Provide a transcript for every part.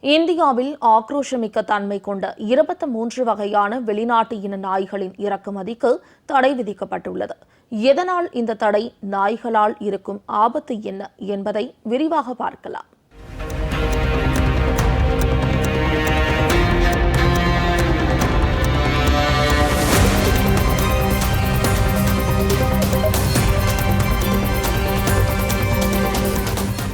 இந்தியாவில் ஆக்ரோஷமிக்க தன்மை கொண்ட இருபத்தி மூன்று வகையான வெளிநாட்டு இன நாய்களின் இறக்குமதிக்கு தடை விதிக்கப்பட்டுள்ளது. எதனால் இந்த தடை? நாய்களால் இருக்கும் ஆபத்து என்ன என்பதை விரிவாக பார்க்கலாம்.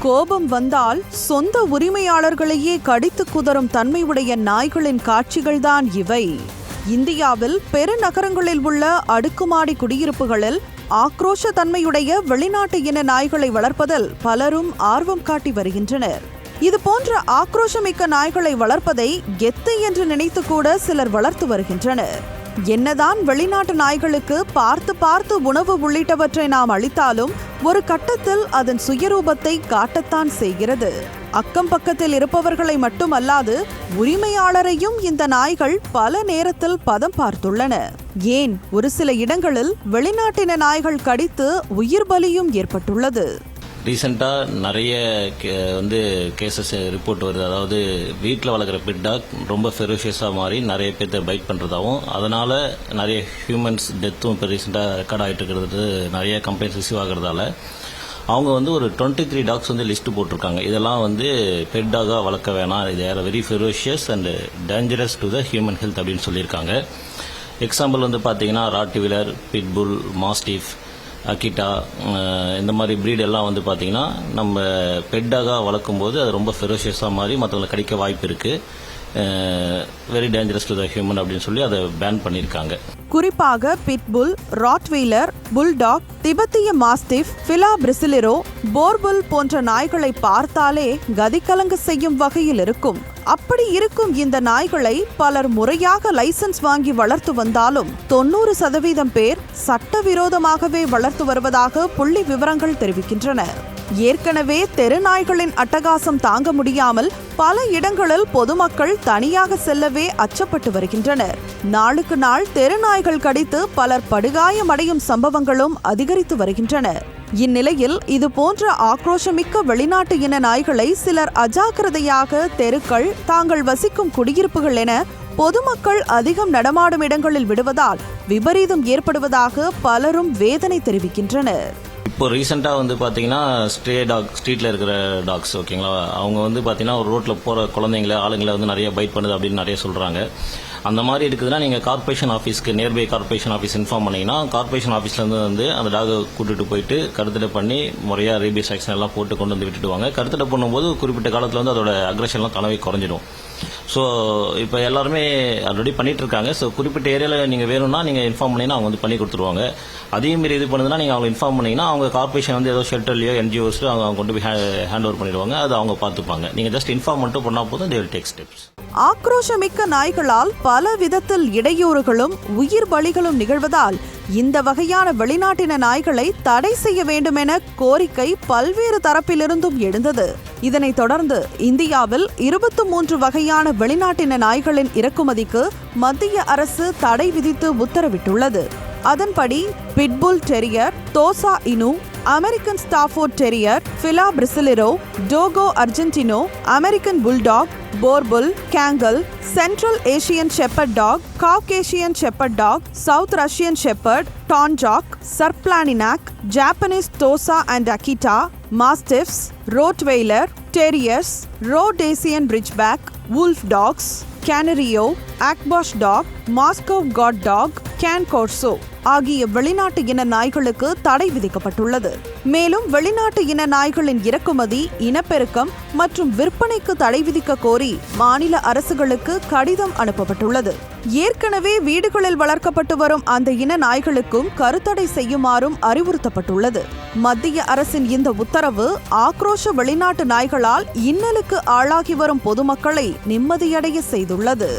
கோபம் வந்தால் சொந்த உரிமையாளர்களையே கடித்து குதறும் தன்மையுடைய நாய்களின் காட்சிகள்தான் இவை. இந்தியாவில் பெருநகரங்களில் உள்ள அடுக்குமாடி குடியிருப்புகளில் ஆக்ரோஷ தன்மையுடைய வெளிநாட்டு இன நாய்களை வளர்ப்பதில் பலரும் ஆர்வம் காட்டி வருகின்றனர். இது போன்ற ஆக்ரோஷமிக்க நாய்களை வளர்ப்பதை கெத்து என்று நினைத்து கூட சிலர் வளர்த்து வருகின்றனர். என்னதான் வெளிநாட்டு நாய்களுக்கு பார்த்து பார்த்து உணவு உள்ளிட்டவற்றை நாம் அளித்தாலும் ஒரு கட்டத்தில் அதன் சுயரூபத்தை காட்டத்தான் செய்கிறது. அக்கம் பக்கத்தில் இருப்பவர்களை மட்டுமல்லாது உரிமையாளரையும் இந்த நாய்கள் பல நேரத்தில் பதம் பார்த்துள்ளன. ஏன்? ஒரு சில இடங்களில் வெளிநாட்டின நாய்கள் கடித்து உயிர் பலியும் ஏற்பட்டுள்ளது. ரீசெண்டாக நிறைய கே- வந்து கேசஸ் ரிப்போர்ட் வருது. அதாவது வீட்டில் வளர்க்குற பெட் டாக் ரொம்ப ஃபெரோஷியஸாக மாறி நிறைய பேர்த்த பைட் பண்ணுறதாகவும் அதனால் நிறைய ஹியூமன்ஸ் டெத்தும் இப்போ ரீசெண்டாக ரெக்கார்ட் ஆகிட்டு இருக்கிறது நிறைய கம்ப்ளைண்ட்ஸ் ரிசீவ் ஆகிறதால அவங்க வந்து ஒரு டுவெண்ட்டி த்ரீ டாக்ஸ் வந்து லிஸ்ட் போட்டிருக்காங்க. இதெல்லாம் வந்து பெட் டாகாக வளர்க்க வேணாம். இது are very ferocious and dangerous to the human health அப்படின்னு சொல்லியிருக்காங்க. எக்ஸாம்பிள் வந்து பார்த்தீங்கன்னா ராட்டிவிலர் பிட்புல் மாஸ்டிஃப் அக்கிட்டா இந்த மாதிரி ப்ரீடெல்லாம் எல்லாம் வந்து பார்த்தீங்கன்னா நம்ம பெட்டாக வளர்க்கும் போது அது ரொம்ப ஃபெரோஷியஸாக மாதிரி மற்றவங்களை கடிக்க வாய்ப்பு இருக்குது very dangerous to the human அப்படின்னு சொல்லி அதை பேன் பண்ணியிருக்காங்க குறிப்பாக பிட்புல் ராட்வீலர் புல்டாக் திபெத்திய மாஸ்திஃப் பிலா பிரிசிலிரோ போர்புல் போன்ற நாய்களை பார்த்தாலே கதிகலங்க செய்யும் வகையில் இருக்கும். அப்படி இருக்கும் இந்த நாய்களை பலர் முறையாக லைசன்ஸ் வாங்கி வளர்த்து வந்தாலும் தொண்ணூறு சதவீதம் பேர் சட்டவிரோதமாகவே வளர்த்து வருவதாக புள்ளி விவரங்கள் தெரிவிக்கின்றன. ஏற்கனவே தெருநாய்களின் அட்டகாசம் தாங்க முடியாமல் பல இடங்களில் பொதுமக்கள் தனியாக செல்லவே அச்சப்பட்டு வருகின்றனர். நாளுக்கு நாள் தெருநாய்கள் கடித்து பலர் படுகாயமடையும் சம்பவங்களும் அதிகரித்து வருகின்றன இந்நிலையில் இது போன்ற ஆக்ரோஷமிக்க வெளிநாட்டு இன நாய்களை சிலர் அஜாக்கிரதையாக தெருக்கள் தாங்கள் வசிக்கும் குடியிருப்புகள் என பொதுமக்கள் அதிகம் நடமாடும் இடங்களில் விடுவதால் விபரீதம் ஏற்படுவதாக பலரும் வேதனை தெரிவிக்கின்றனர். இப்போ ரீசெண்டாக வந்து பார்த்தீங்கன்னா ஸ்ட்ரே டாக் ஸ்ட்ரீட்டில் இருக்கிற டாக்ஸ் ஓகேங்களா அவங்க வந்து பார்த்தீங்கன்னா ஒரு ரோட்டில் போகிற குழந்தைங்கள ஆளுங்களை வந்து நிறைய பைட் பண்ணுது அப்படின்னு நிறைய சொல்கிறாங்க அந்த மாதிரி இருக்குதுன்னா நீங்கள் கார்ப்பரேஷன் ஆஃபீஸ்க்கு நியர்பை கார்ப்பரேஷன் ஆஃபீஸ் இன்ஃபார்ம் பண்ணிங்கன்னா கார்ப்பரேஷன் ஆஃபீஸ்லேருந்து வந்து அந்த டாகை கூட்டிட்டு போயிட்டு கருத்தடை பண்ணி முறையாக ரேபியஸ் ஆக்ஷன் எல்லாம் போட்டு கொண்டு வந்து விட்டுடுவாங்க. கருத்தடை பண்ணும்போது குறிப்பிட்ட காலத்தில் வந்து அதோட அக்ரஷன்லாம் தானவே குறைஞ்சிடும். ஸோ இப்போ எல்லாருமே ஆல்ரெடி பண்ணிட்டு இருக்காங்க ஸோ குறிப்பிட்ட ஏரியாவில் நீங்கள் வேணும்னா நீங்கள் இன்ஃபார்ம் பண்ணீங்கன்னா அவங்க வந்து பண்ணி கொடுத்துருவாங்க. அதே மாரி இது பண்ணுதுன்னா நீங்கள் அவங்க இன்ஃபார்ம் பண்ணீங்கன்னா அவங்க கார்பரேஷன் வந்து ஏதோ ஷெல்டர்லையோ என்ஜிஓஸ்லையோ அவங்க அவங்க கொண்டு போய் ஹேண்ட் ஓவர் பண்ணிடுவாங்க. அது அவங்க பார்த்துப்பாங்க நீங்கள் ஜஸ்ட் இன்ஃபார்ம் மட்டும் பண்ணால் போதும். They டேக் ஸ்டெப்ஸ் ஆக்ரோஷமிக்க நாய்களால் பல விதத்தில் இடையூறுகளும் உயிர் பலிகளும் நிகழ்வதால் இந்த வகையான வெளிநாட்டின நாய்களை தடை செய்ய வேண்டுமென கோரிக்கை பல்வேறு தரப்பிலிருந்தும் எழுந்தது. இதனைத் தொடர்ந்து இந்தியாவில் இருபத்து மூன்று வகையான வெளிநாட்டின நாய்களின் இறக்குமதிக்கு மத்திய அரசு தடை விதித்து உத்தரவிட்டுள்ளது. அதன்படி pit bull terrier Tosa Inu American Stafford terrier Fila Brasileiro Dogo Argentino American bulldog Boerboel Kangal Central Asian shepherd dog Caucasian shepherd dog South Russian shepherd Tornjak Sarplaninac Japanese Tosa and Akita mastiffs Rottweiler terriers Rhodesian Ridgeback wolf dogs Canario Akbash dog Moscow guard dog cane corso ஆகிய வெளிநாட்டு இன நாய்களுக்கு தடை விதிக்கப்பட்டுள்ளது. மேலும் வெளிநாட்டு இன நாய்களின் இறக்குமதி இனப்பெருக்கம் மற்றும் விற்பனைக்கு தடை விதிக்க கோரி மாநில அரசுகளுக்கு கடிதம் அனுப்பப்பட்டுள்ளது. ஏற்கனவே வீடுகளில் வளர்க்கப்பட்டு வரும் அந்த இன நாய்களுக்கும் கருத்தடை செய்யுமாறும் அறிவுறுத்தப்பட்டுள்ளது. மத்திய அரசின் இந்த உத்தரவு ஆக்ரோஷ வெளிநாட்டு நாய்களால் இன்னலுக்கு ஆளாகி வரும் பொதுமக்களை நிம்மதியடைய செய்துள்ளது.